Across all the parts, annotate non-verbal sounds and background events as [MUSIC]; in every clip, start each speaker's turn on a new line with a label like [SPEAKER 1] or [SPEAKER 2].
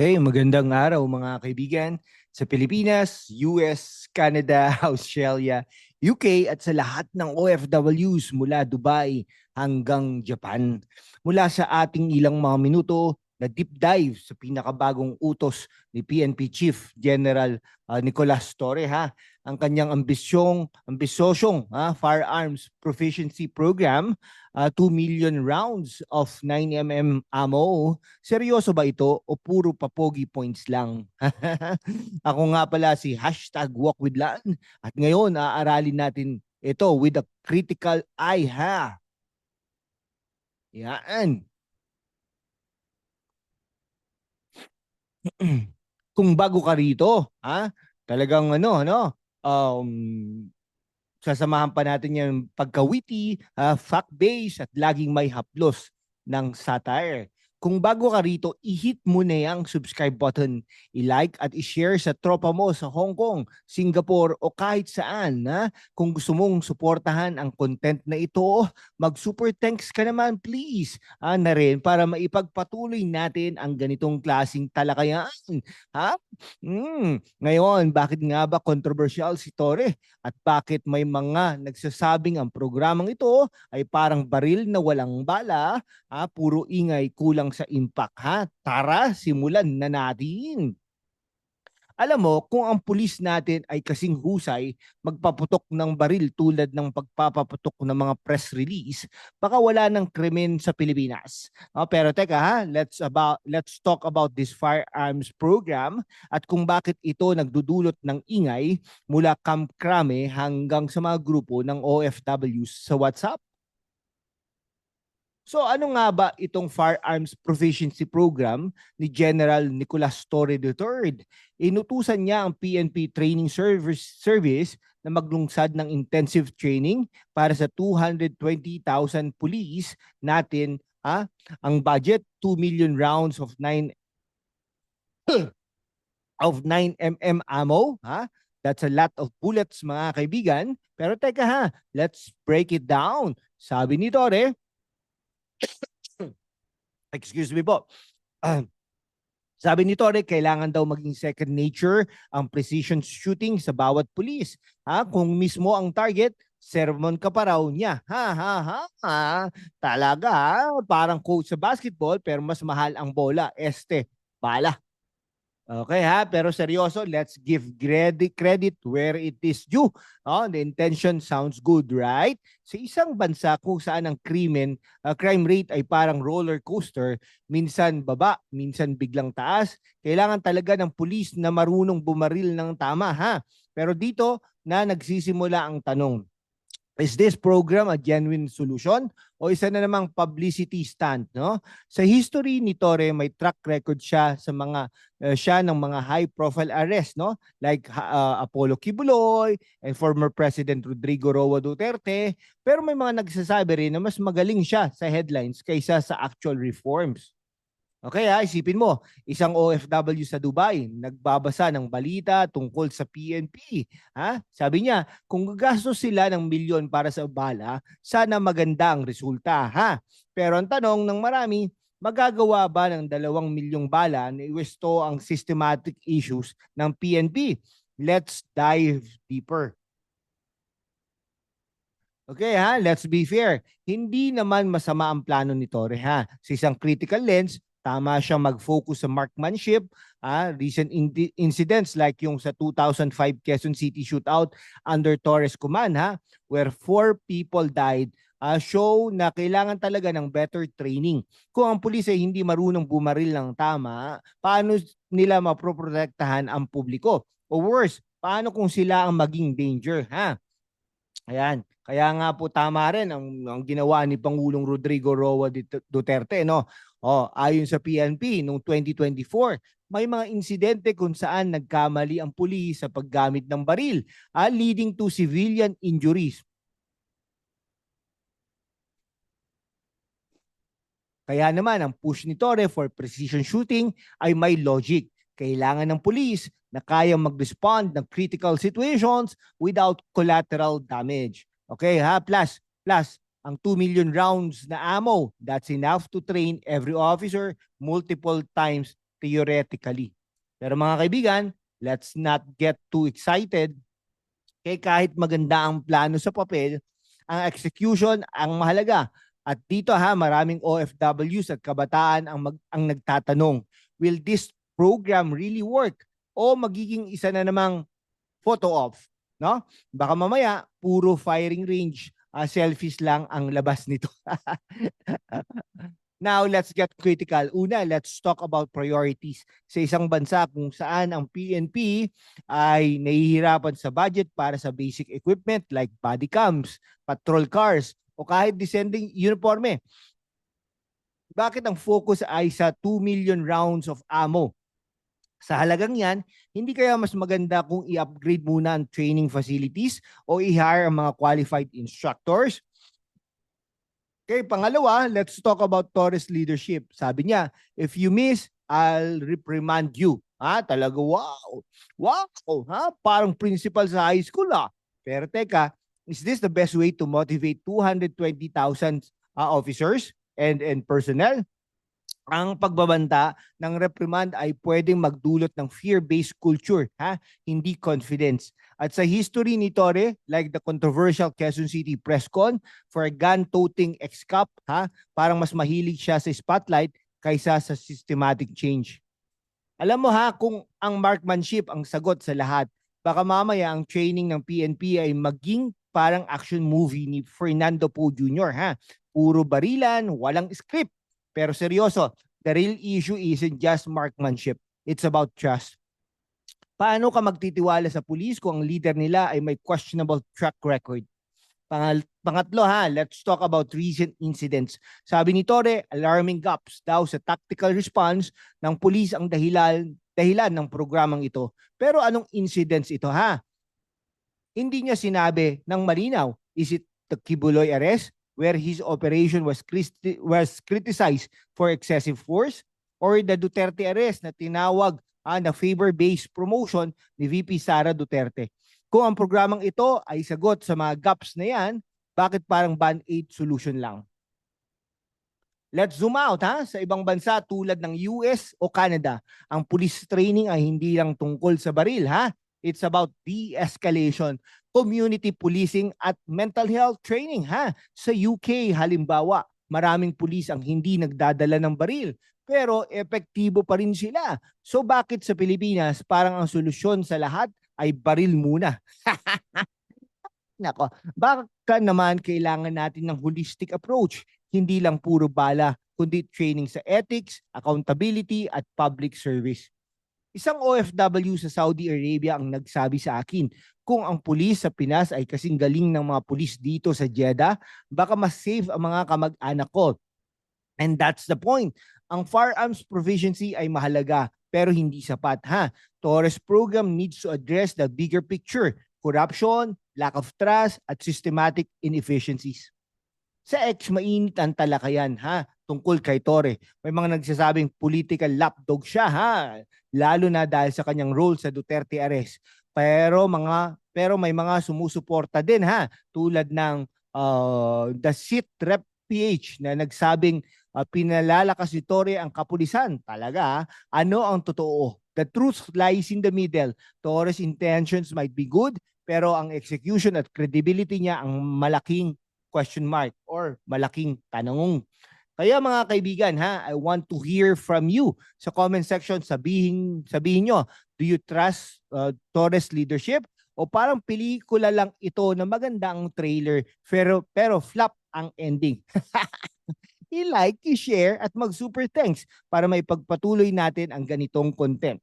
[SPEAKER 1] Hey, magandang araw mga kaibigan sa Pilipinas, US, Canada, [LAUGHS] Australia, UK at sa lahat ng OFWs mula Dubai hanggang Japan. Mula sa ating ilang mga minuto na deep dive sa pinakabagong utos ni PNP Chief General uh, Nicolas Torre ha ang kanyang ambisyong ambisosyong ha, firearms proficiency program uh, 2 million rounds of 9mm ammo. Seryoso ba ito o puro papogi points lang? [LAUGHS] Ako nga pala si hashtag walk with Lan at ngayon aaralin natin ito with a critical eye ha. Yan. [CLEARS THROAT] Kung bago ka rito, ha? Talagang ano, ano, um, sasamahan pa natin yung pagka-witty, uh, fact-based at laging may haplos ng satire. Kung bago ka rito, i-hit mo na yung subscribe button, i-like at i-share sa tropa mo sa Hong Kong, Singapore o kahit saan. Ha? Kung gusto mong suportahan ang content na ito, mag-super thanks ka naman please ha, na rin para maipagpatuloy natin ang ganitong klasing talakayan. Ha? Mm. Ngayon, bakit nga ba controversial si Tore? At bakit may mga nagsasabing ang programang ito ay parang baril na walang bala, ha? puro ingay, kulang sa impact ha. Tara, simulan na natin. Alam mo, kung ang pulis natin ay kasing husay magpaputok ng baril tulad ng pagpapaputok ng mga press release, baka wala ng krimen sa Pilipinas. Oh, pero teka ha, let's about let's talk about this firearms program at kung bakit ito nagdudulot ng ingay mula Camp Crame hanggang sa mga grupo ng OFWs sa WhatsApp. So ano nga ba itong Firearms Proficiency Program ni General Nicolas Torre III? Inutusan niya ang PNP Training Service, Service na maglungsad ng intensive training para sa 220,000 police natin. Ha? Ang budget, 2 million rounds of 9 [CLEARS THROAT] of 9 mm ammo. Ha? That's a lot of bullets mga kaibigan. Pero teka ha, let's break it down. Sabi ni Torre, [COUGHS] Excuse me po. [COUGHS] Sabi ni Torre, kailangan daw maging second nature ang precision shooting sa bawat pulis. Ha? Kung mismo ang target, sermon ka pa raw niya. Ha, ha, ha, ha. Talaga, ha? parang coach sa basketball pero mas mahal ang bola. Este, bala. Okay ha, pero seryoso, let's give credit, credit where it is due. Oh, the intention sounds good, right? Sa isang bansa kung saan ang krimen, uh, crime rate ay parang roller coaster, minsan baba, minsan biglang taas, kailangan talaga ng pulis na marunong bumaril ng tama ha. Pero dito na nagsisimula ang tanong, Is this program a genuine solution o isa na namang publicity stunt, no? Sa history ni Torre, may track record siya sa mga uh, siya ng mga high profile arrest, no? Like uh, Apollo Kibuloy and former President Rodrigo Roa Duterte, pero may mga nagsasabi rin na mas magaling siya sa headlines kaysa sa actual reforms. Okay ha, isipin mo, isang OFW sa Dubai, nagbabasa ng balita tungkol sa PNP. Ha? Sabi niya, kung gagastos sila ng milyon para sa bala, sana maganda ang resulta. Ha? Pero ang tanong ng marami, magagawa ba ng dalawang milyong bala na iwesto ang systematic issues ng PNP? Let's dive deeper. Okay ha, let's be fair. Hindi naman masama ang plano ni Torre ha. Sa isang critical lens, Tama siyang mag-focus sa markmanship. Ah, recent in- incidents like yung sa 2005 Quezon City shootout under Torres command ha, where four people died uh, show na kailangan talaga ng better training. Kung ang pulis ay hindi marunong bumaril ng tama, paano nila maproprotektahan ang publiko? O worse, paano kung sila ang maging danger? Ha? Ayan. Kaya nga po tama rin ang, ang ginawa ni Pangulong Rodrigo Roa Duterte. No? Oh, ayon sa PNP noong 2024, may mga insidente kung saan nagkamali ang pulis sa paggamit ng baril, ah, leading to civilian injuries. Kaya naman ang push ni Torre for precision shooting ay may logic. Kailangan ng pulis na kayang mag-respond ng critical situations without collateral damage. Okay ha? Plus, plus ang 2 million rounds na ammo. That's enough to train every officer multiple times theoretically. Pero mga kaibigan, let's not get too excited. Kaya kahit maganda ang plano sa papel, ang execution ang mahalaga. At dito ha, maraming OFWs at kabataan ang, mag, ang nagtatanong, will this program really work? O magiging isa na namang photo off? No? Baka mamaya, puro firing range, ah, selfies lang ang labas nito. [LAUGHS] Now, let's get critical. Una, let's talk about priorities. Sa isang bansa kung saan ang PNP ay nahihirapan sa budget para sa basic equipment like body cams, patrol cars, o kahit descending uniforme. Bakit ang focus ay sa 2 million rounds of ammo? Sa halagang yan, hindi kaya mas maganda kung i-upgrade muna ang training facilities o i-hire ang mga qualified instructors? Okay, pangalawa, let's talk about Torres leadership. Sabi niya, if you miss, I'll reprimand you. Ha, talaga, wow. Wow, ha? Parang principal sa high school, ah. Pero teka, is this the best way to motivate 220,000 uh, officers and, and personnel? Ang pagbabanta ng reprimand ay pwedeng magdulot ng fear-based culture, ha? hindi confidence. At sa history ni Torre, like the controversial Quezon City press con for gun-toting ex-cop, ha? parang mas mahilig siya sa spotlight kaysa sa systematic change. Alam mo ha, kung ang marksmanship ang sagot sa lahat, baka mamaya ang training ng PNP ay maging parang action movie ni Fernando Poe Jr. ha. Puro barilan, walang script. Pero seryoso, the real issue isn't just marksmanship. It's about trust. Paano ka magtitiwala sa pulis kung ang leader nila ay may questionable track record? Pangatlo ha, let's talk about recent incidents. Sabi ni Torre, alarming gaps daw sa tactical response ng pulis ang dahilan dahilan ng programang ito. Pero anong incidents ito ha? Hindi niya sinabi ng malinaw, is it the Kibuloy arrest where his operation was, was criticized for excessive force or the Duterte arrest na tinawag ah, na favor-based promotion ni VP Sara Duterte. Kung ang programang ito ay sagot sa mga gaps na yan, bakit parang band-aid solution lang? Let's zoom out ha sa ibang bansa tulad ng US o Canada. Ang police training ay hindi lang tungkol sa baril ha. It's about de-escalation, community policing at mental health training ha. Sa UK halimbawa, maraming pulis ang hindi nagdadala ng baril pero epektibo pa rin sila. So bakit sa Pilipinas parang ang solusyon sa lahat ay baril muna? [LAUGHS] Nako, baka naman kailangan natin ng holistic approach, hindi lang puro bala, kundi training sa ethics, accountability at public service. Isang OFW sa Saudi Arabia ang nagsabi sa akin, kung ang pulis sa Pinas ay kasing galing ng mga pulis dito sa Jeddah, baka mas safe ang mga kamag-anak ko. And that's the point. Ang firearms proficiency ay mahalaga pero hindi sapat ha. Torres program needs to address the bigger picture, corruption, lack of trust at systematic inefficiencies. Sa X, mainit ang talakayan ha tungkol kay Torre. May mga nagsasabing political lapdog siya ha, lalo na dahil sa kanyang role sa Duterte arrest. Pero mga pero may mga sumusuporta din ha, tulad ng uh, the seat rep PH na nagsabing uh, pinalalakas ni Torre ang kapulisan. Talaga, ano ang totoo? The truth lies in the middle. Torres intentions might be good, pero ang execution at credibility niya ang malaking question mark or malaking tanong. Kaya mga kaibigan ha, I want to hear from you sa comment section. Sabihin sabihin nyo, do you trust uh, Torres leadership o parang pelikula lang ito na maganda ang trailer pero pero flop ang ending. [LAUGHS] I-like, i-share at mag-super thanks para may pagpatuloy natin ang ganitong content.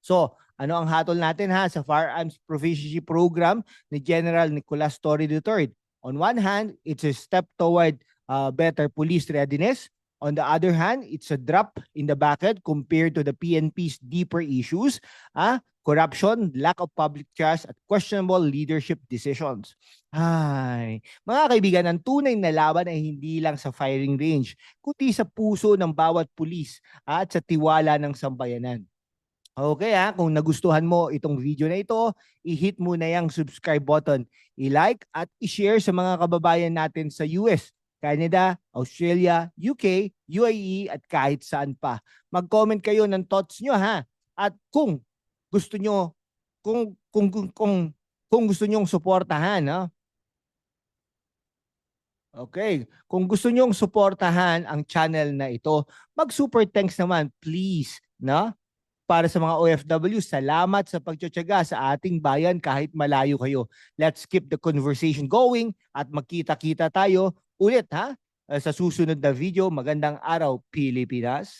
[SPEAKER 1] So, ano ang hatol natin ha sa Firearms Proficiency Program ni General Nicolas Torre III? On one hand, it's a step toward uh, better police readiness. On the other hand, it's a drop in the bucket compared to the PNP's deeper issues, ah, corruption, lack of public trust, at questionable leadership decisions. Ay, mga kaibigan, ang tunay na laban ay hindi lang sa firing range, kundi sa puso ng bawat pulis at sa tiwala ng sambayanan. Okay ha, kung nagustuhan mo itong video na ito, i-hit mo na yung subscribe button, i-like at i-share sa mga kababayan natin sa US Canada, Australia, UK, UAE at kahit saan pa. Mag-comment kayo ng thoughts nyo ha. At kung gusto nyo, kung kung kung kung, kung gusto nyo suportahan, no? Okay, kung gusto nyo suportahan ang channel na ito, mag-super thanks naman, please, no? Para sa mga OFW, salamat sa pagtsatsaga sa ating bayan kahit malayo kayo. Let's keep the conversation going at magkita-kita tayo ulit ha sa susunod na video. Magandang araw, Pilipinas.